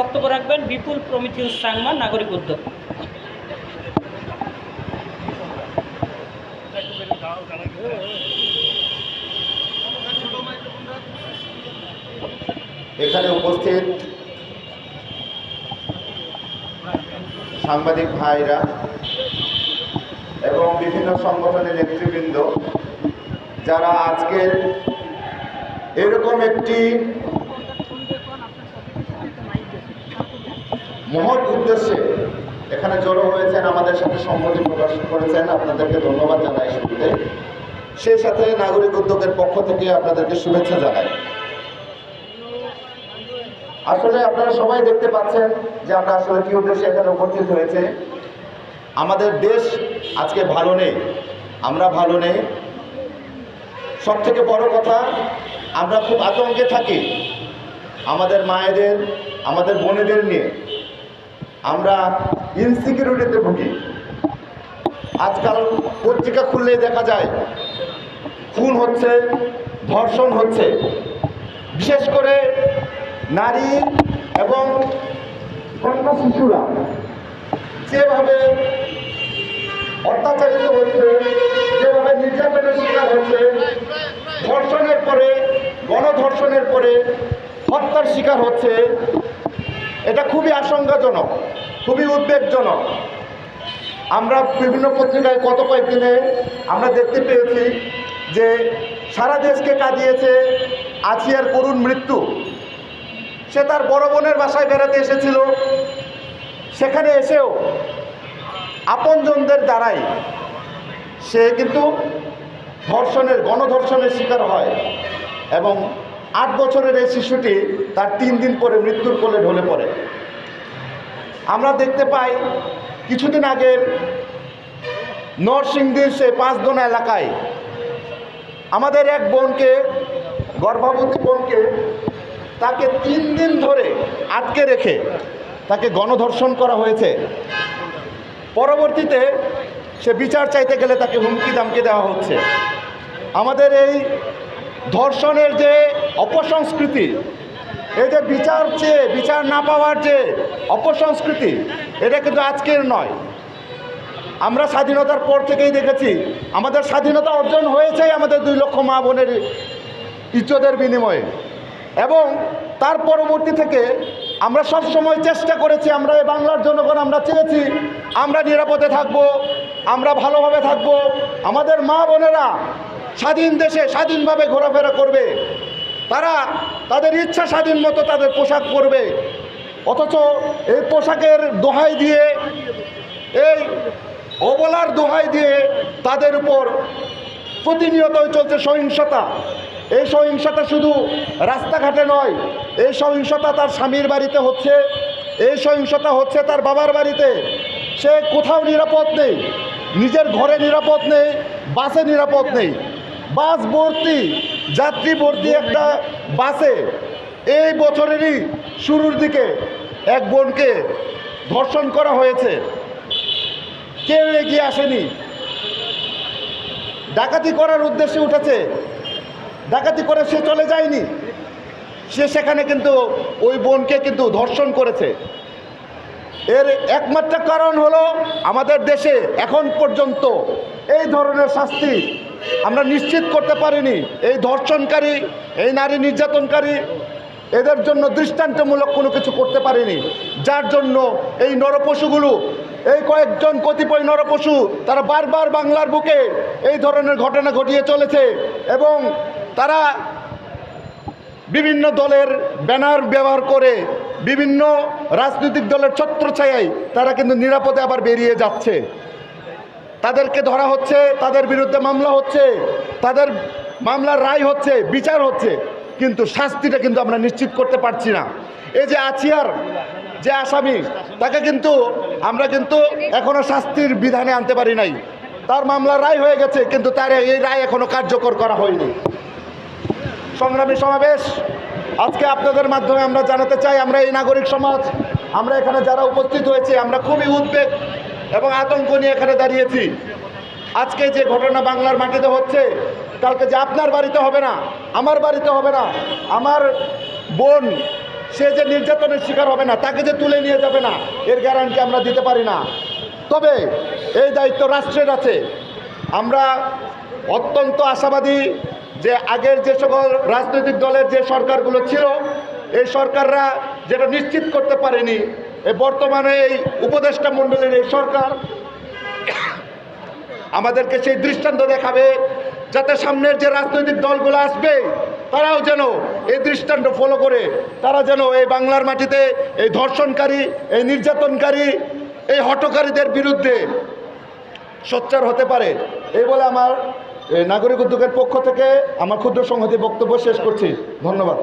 বক্তব্য রাখবেন বিপুল প্রমিথিউস সাংমা, নাগরিক উদ্যোগ। এখানে উপস্থিত সাংবাদিক ভাইরা এবং বিভিন্ন সংগঠনের নেতৃবৃন্দ, যারা আজকের এরকম একটি মহৎ উদ্দেশ্যে এখানে জড়ো হয়েছেন, আমাদের সাথে সম্মতি প্রকাশ করেছেন। আপনাদেরকে ধন্যবাদ জানাই শুরুতে সেই সাথে নাগরিক উদ্যোগের পক্ষ থেকে আপনাদেরকে শুভেচ্ছা জানাই। আসলে আপনারা সবাই দেখতে পাচ্ছেন যে আমরা আসলে কি উদ্দেশ্যে এখানে উপস্থিত হয়েছে। আমাদের দেশ আজকে ভালো নেই, আমরা ভালো নেই। সব থেকে বড় কথা, আমরা খুব আতঙ্কে থাকি আমাদের মায়েদের, আমাদের বোনেদের নিয়ে। আমরা ইনসিকিউরিটিতে ভুগি। আজকাল পত্রিকা খুললেই দেখা যায়, খুন হচ্ছে, ধর্ষণ হচ্ছে। বিশেষ করে নারী এবং কন্যা শিশুরা যেভাবে অত্যাচারিত হচ্ছে, যেভাবে নির্যাতনের শিকার হচ্ছে, ধর্ষণের পরে, গণধর্ষণের পরে হত্যার শিকার হচ্ছে, এটা খুবই আশঙ্কাজনক। খুবই উদ্বেগজনক। আমরা বিভিন্ন পত্রিকায় গত কয়েকদিনে আমরা দেখতে পেয়েছি যে সারা দেশকে কাঁদিয়েছে আছিয়ার করুণ মৃত্যু। সে তার বড় বোনের বাসায় বেড়াতে এসেছিল। সেখানে এসেও আপনজনদের দ্বারাই সে কিন্তু ধর্ষণের, গণধর্ষণের শিকার হয় এবং আট বছরের এই শিশুটি তার তিন দিন পরে মৃত্যুর কোলে ঢলে পড়ে। আমরা দেখতে পাই কিছুদিন আগের নরসিংদীর সে পাঁচদোনা এলাকায় আমাদের এক বোনকে, গর্ভবতী বোনকে তাকে তিন দিন ধরে আটকে রেখে তাকে গণধর্ষণ করা হয়েছে। পরবর্তীতে সে বিচার চাইতে গেলে তাকে হুমকি দামকে দেওয়া হচ্ছে। আমাদের এই ধর্ষণের যে অপসংস্কৃতি এই যে বিচার চেয়ে, বিচার না পাওয়ার যে অপসংস্কৃতি, এটা কিন্তু আজকের নয়। আমরা স্বাধীনতার পর থেকেই দেখেছি, আমাদের স্বাধীনতা অর্জন হয়েছেই আমাদের দুই লক্ষ মা বোনের ইজ্জতের বিনিময়ে। এবং তার পরবর্তী থেকে আমরা সব সময় চেষ্টা করেছি, আমরা এই বাংলার জনগণ আমরা চেয়েছি, আমরা নিরাপদে থাকব, আমরা ভালোভাবে থাকব। আমাদের মা বোনেরা স্বাধীন দেশে স্বাধীনভাবে ঘোরাফেরা করবে। তারা তাদের ইচ্ছা স্বাধীন মতো তাদের পোশাক পরবে। অথচ এই পোশাকের দোহাই দিয়ে, এই অবলার দোহাই দিয়ে তাদের উপর প্রতিনিয়তই চলছে সহিংসতা। এই সহিংসতা শুধু রাস্তাঘাটে নয়, এই সহিংসতা তার স্বামীর বাড়িতে হচ্ছে, এই সহিংসতা হচ্ছে তার বাবার বাড়িতে। সে কোথাও নিরাপদ নেই, নিজের ঘরে নিরাপদ নেই, বাসে নিরাপদ নেই। বাস ভর্তি যাত্রী ভর্তি একটা বাসে এই বছরেরই শুরুর দিকে এক বোনকে ধর্ষণ করা হয়েছে। কেউ এগিয়ে আসেনি? ডাকাতি করার উদ্দেশ্যে উঠেছে। ডাকাতি করে সে চলে যায়নি। সে সেখানে কিন্তু ওই বোনকে কিন্তু ধর্ষণ করেছে। এর একমাত্র কারণ হলো আমাদের দেশে এখন পর্যন্ত এই ধরনের শাস্তি আমরা নিশ্চিত করতে পারিনি এই ধর্ষণকারী, এই নারী নির্যাতনকারী, এদের জন্য দৃষ্টান্তমূলক কোনো কিছু করতে পারিনি। যার জন্য এই নরপশুগুলো, এই কয়েকজন কতিপয় নরপশু, তারা বারবার বাংলার বুকে এই ধরনের ঘটনা ঘটিয়ে চলেছে এবং তারা বিভিন্ন দলের ব্যানার ব্যবহার করে বিভিন্ন রাজনৈতিক দলের ছত্রছায়ায় তারা কিন্তু নিরাপদে আবার বেরিয়ে যাচ্ছে। তাদেরকে ধরা হচ্ছে, তাদের বিরুদ্ধে মামলা হচ্ছে, তাদের মামলার রায় হচ্ছে, বিচার হচ্ছে, কিন্তু শাস্তিটা কিন্তু আমরা নিশ্চিত করতে পারছি না। এই যে আছিয়ার যে আসামি, তাকে কিন্তু আমরা কিন্তু এখনও শাস্তির বিধানে আনতে পারি নাই। তার মামলার রায় হয়ে গেছে, কিন্তু তার এই রায় এখনও কার্যকর করা হয়নি। সংগ্রামী সমাবেশ, আজকে আপনাদের মাধ্যমে আমরা জানাতে চাই, আমরা এই নাগরিক সমাজ, আমরা এখানে যারা উপস্থিত হয়েছে, আমরা খুবই উদ্বেগ এবং আতঙ্ক নিয়ে এখানে দাঁড়িয়েছি। আজকে যে ঘটনা বাংলার মাটিতে হচ্ছে, কালকে যে আপনার বাড়িতে হবে না, আমার বাড়িতে হবে না, আমার বোন, সে যে নির্যাতনের শিকার হবে না, তাকে যে তুলে নিয়ে যাবে না, এর গ্যারান্টি আমরা দিতে পারি না। তবে এই দায়িত্ব রাষ্ট্রের আছে। আমরা অত্যন্ত আশাবাদী যে আগের যে সকল রাজনৈতিক দলের যে সরকারগুলো ছিল, এই সরকাররা যেটা নিশ্চিত করতে পারেনি এই বর্তমানে এই উপদেষ্টা মণ্ডলীর এই সরকার আমাদেরকে সেই দৃষ্টান্ত দেখাবে যাতে সামনের যে রাজনৈতিক দলগুলো আসবে, তারাও যেন এই দৃষ্টান্ত ফলো করে, তারা যেন এই বাংলার মাটিতে এই ধর্ষণকারী, এই নির্যাতনকারী, এই হটকারীদের বিরুদ্ধে সোচ্চার হতে পারে। এই বলে আমার নাগরিক উদ্যোগের পক্ষ থেকে আমার ক্ষুদ্র সংহতি বক্তব্য শেষ করছি। ধন্যবাদ।